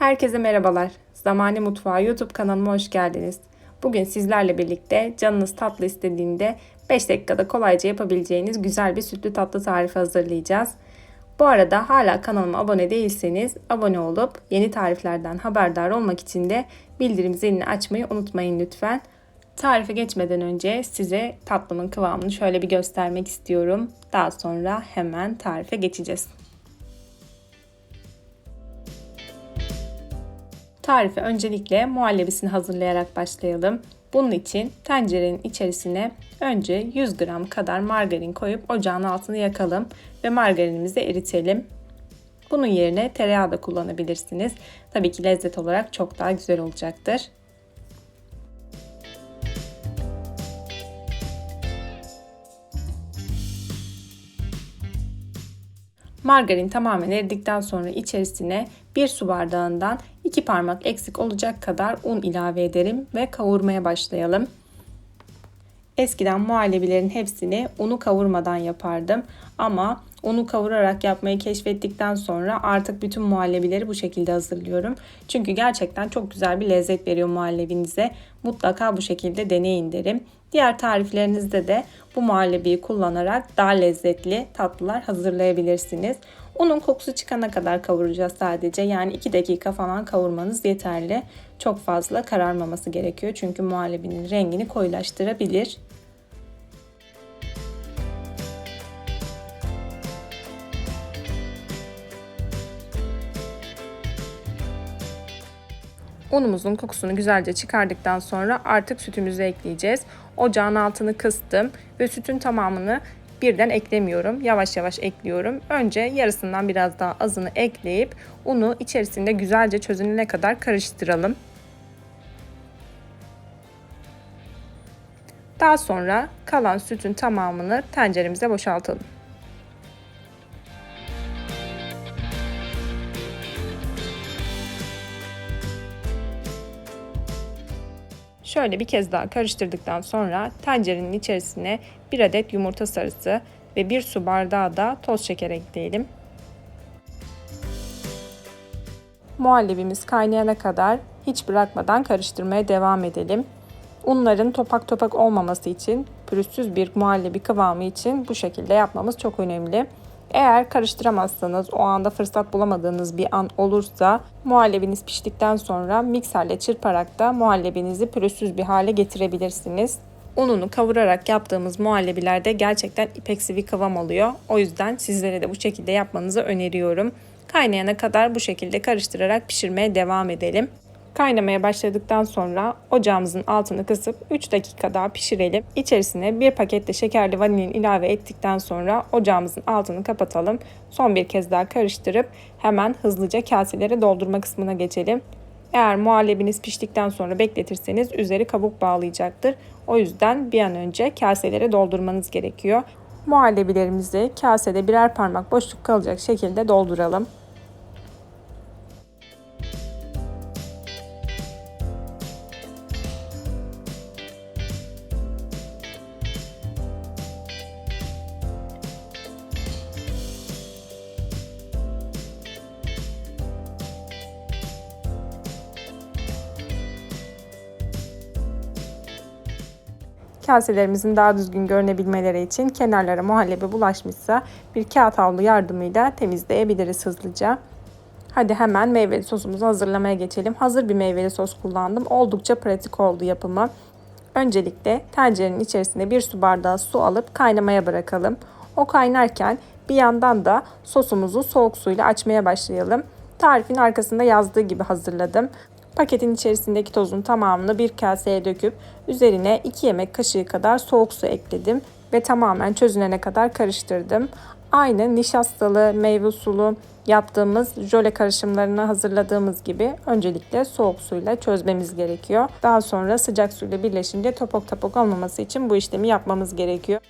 Herkese merhabalar. Zamane Mutfağı YouTube kanalıma hoş geldiniz. Bugün sizlerle birlikte canınız tatlı istediğinde 5 dakikada kolayca yapabileceğiniz güzel bir sütlü tatlı tarifi hazırlayacağız. Bu arada hala kanalıma abone değilseniz abone olup yeni tariflerden haberdar olmak için de bildirim zilini açmayı unutmayın lütfen. Tarife geçmeden önce size tatlımın kıvamını şöyle bir göstermek istiyorum. Daha sonra hemen tarife geçeceğiz. Tarife öncelikle muhallebisini hazırlayarak başlayalım. Bunun için tencerenin içerisine önce 100 gram kadar margarin koyup ocağın altını yakalım ve margarinimizi eritelim. Bunun yerine tereyağı da kullanabilirsiniz. Tabii ki lezzet olarak çok daha güzel olacaktır. Margarin tamamen eridikten sonra içerisine bir su bardağından iki parmak eksik olacak kadar un ilave edelim ve kavurmaya başlayalım. Eskiden muhallebilerin hepsini unu kavurmadan yapardım ama unu kavurarak yapmayı keşfettikten sonra artık bütün muhallebileri bu şekilde hazırlıyorum. Çünkü gerçekten çok güzel bir lezzet veriyor muhallebinize. Mutlaka bu şekilde deneyin derim. Diğer tariflerinizde de bu muhallebiyi kullanarak daha lezzetli tatlılar hazırlayabilirsiniz. Unun kokusu çıkana kadar kavuracağız sadece. Yani 2 dakika falan kavurmanız yeterli. Çok fazla kararmaması gerekiyor. Çünkü muhallebinin rengini koyulaştırabilir. Unumuzun kokusunu güzelce çıkardıktan sonra artık sütümüzü ekleyeceğiz. Ocağın altını kıstım ve sütün tamamını birden eklemiyorum. Yavaş yavaş ekliyorum. Önce yarısından biraz daha azını ekleyip unu içerisinde güzelce çözünene kadar karıştıralım. Daha sonra kalan sütün tamamını tenceremize boşaltalım. Şöyle bir kez daha karıştırdıktan sonra tencerenin içerisine bir adet yumurta sarısı ve bir su bardağı da toz şeker ekleyelim. Muhallebimiz kaynayana kadar hiç bırakmadan karıştırmaya devam edelim. Unların topak topak olmaması için pürüzsüz bir muhallebi kıvamı için bu şekilde yapmamız çok önemli. Eğer karıştıramazsanız o anda fırsat bulamadığınız bir an olursa muhallebiniz piştikten sonra mikserle çırparak da muhallebinizi pürüzsüz bir hale getirebilirsiniz. Ununu kavurarak yaptığımız muhallebilerde gerçekten ipeksi bir kıvam oluyor. O yüzden sizlere de bu şekilde yapmanızı öneriyorum. Kaynayana kadar bu şekilde karıştırarak pişirmeye devam edelim. Kaynamaya başladıktan sonra ocağımızın altını kısıp 3 dakika daha pişirelim. İçerisine bir paket şekerli vanilin ilave ettikten sonra ocağımızın altını kapatalım. Son bir kez daha karıştırıp hemen hızlıca kaselere doldurma kısmına geçelim. Eğer muhallebiniz piştikten sonra bekletirseniz üzeri kabuk bağlayacaktır. O yüzden bir an önce kaselere doldurmanız gerekiyor. Muhallebilerimizi kasede birer parmak boşluk kalacak şekilde dolduralım. Kaselerimizin daha düzgün görünebilmeleri için kenarlara muhallebi bulaşmışsa bir kağıt havlu yardımıyla temizleyebiliriz hızlıca. Hadi hemen meyveli sosumuzu hazırlamaya geçelim. Hazır bir meyveli sos kullandım. Oldukça pratik oldu yapımı. Öncelikle tencerenin içerisine bir su bardağı su alıp kaynamaya bırakalım. O kaynarken bir yandan da sosumuzu soğuk suyla açmaya başlayalım. Tarifin arkasında yazdığı gibi hazırladım. Paketin içerisindeki tozun tamamını bir kaseye döküp üzerine 2 yemek kaşığı kadar soğuk su ekledim ve tamamen çözünene kadar karıştırdım. Aynı nişastalı, meyve sulu yaptığımız jöle karışımlarını hazırladığımız gibi öncelikle soğuk suyla çözmemiz gerekiyor. Daha sonra sıcak suyla birleşince topok topok olmaması için bu işlemi yapmamız gerekiyor.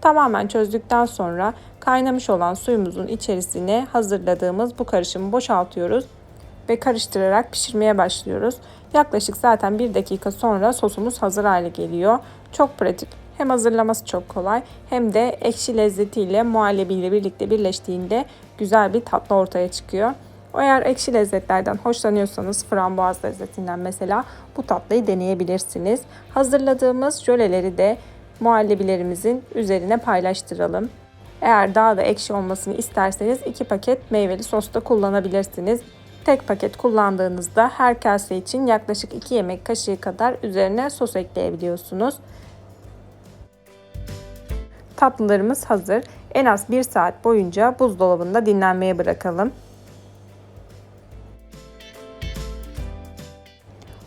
Tamamen çözdükten sonra kaynamış olan suyumuzun içerisine hazırladığımız bu karışımı boşaltıyoruz ve karıştırarak pişirmeye başlıyoruz. Yaklaşık zaten bir dakika sonra sosumuz hazır hale geliyor. Çok pratik. Hem hazırlaması çok kolay hem de ekşi lezzetiyle muhallebiyle birlikte birleştiğinde güzel bir tatlı ortaya çıkıyor. Eğer ekşi lezzetlerden hoşlanıyorsanız frambuaz lezzetinden mesela bu tatlıyı deneyebilirsiniz. Hazırladığımız jöleleri de muhallebilerimizin üzerine paylaştıralım. Eğer daha da ekşi olmasını isterseniz iki paket meyveli sos da kullanabilirsiniz. Tek paket kullandığınızda her kase için yaklaşık 2 yemek kaşığı kadar üzerine sos ekleyebiliyorsunuz. Tatlılarımız hazır. En az 1 saat boyunca buzdolabında dinlenmeye bırakalım.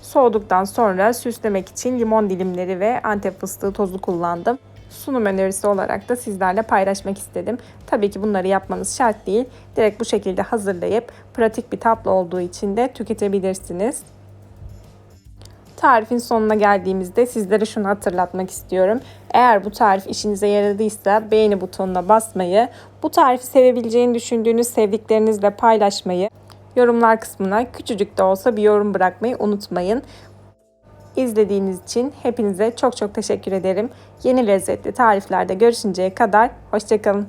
Soğuduktan sonra süslemek için limon dilimleri ve antep fıstığı tozu kullandım. Sunum önerisi olarak da sizlerle paylaşmak istedim. Tabii ki bunları yapmanız şart değil. Direkt bu şekilde hazırlayıp pratik bir tatlı olduğu için de tüketebilirsiniz. Tarifin sonuna geldiğimizde sizlere şunu hatırlatmak istiyorum. Eğer bu tarif işinize yaradıysa beğeni butonuna basmayı, bu tarifi sevebileceğini düşündüğünüz sevdiklerinizle paylaşmayı, yorumlar kısmına küçücük de olsa bir yorum bırakmayı unutmayın. İzlediğiniz için hepinize çok çok teşekkür ederim. Yeni lezzetli tariflerde görüşünceye kadar hoşçakalın.